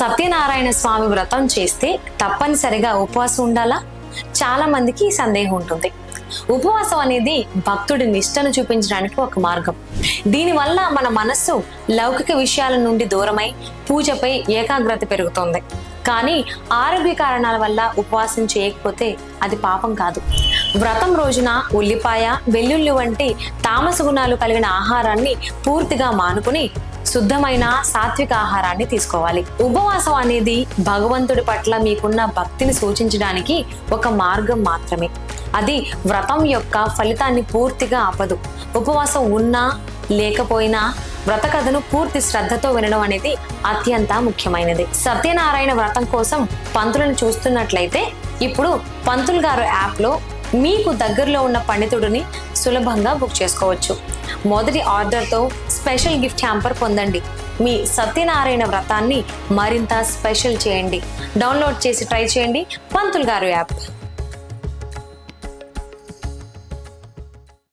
సత్యనారాయణ స్వామి వ్రతం చేస్తే తప్పనిసరిగా ఉపవాసం ఉండాలా? చాలా మందికి సందేహం ఉంటుంది. ఉపవాసం అనేది భక్తుడి నిష్టను చూపించడానికి ఒక మార్గం. దీనివల్ల మన మనస్సు లౌకిక విషయాల నుండి దూరమై పూజపై ఏకాగ్రత పెరుగుతుంది. కానీ ఆరోగ్య కారణాల వల్ల ఉపవాసం చేయకపోతే అది పాపం కాదు. వ్రతం రోజున ఉల్లిపాయ వెల్లుల్లి వంటి తామస గుణాలు కలిగిన ఆహారాన్ని పూర్తిగా మానుకుని శుద్ధమైన సాత్విక ఆహారాన్ని తీసుకోవాలి. ఉపవాసం అనేది భగవంతుడి పట్ల మీకున్న భక్తిని సూచించడానికి ఒక మార్గం మాత్రమే. అది వ్రతం యొక్క ఫలితాన్ని పూర్తిగా ఆపదు. ఉపవాసం ఉన్నా లేకపోయినా వ్రత కథను పూర్తి శ్రద్ధతో వినడం అనేది అత్యంత ముఖ్యమైనది. సత్యనారాయణ వ్రతం కోసం పంతులను చూస్తున్నట్లయితే ఇప్పుడు పంతులు గారు యాప్లో మీకు దగ్గరలో ఉన్న పండితుడిని సులభంగా బుక్ చేసుకోవచ్చు. మొదటి ఆర్డర్తో స్పెషల్ గిఫ్ట్ హ్యాంపర్ పొందండి. మీ సత్యనారాయణ వ్రతాన్ని మరింత స్పెషల్ చేయండి. డౌన్లోడ్ చేసి ట్రై చేయండి పంతులు గారు యాప్.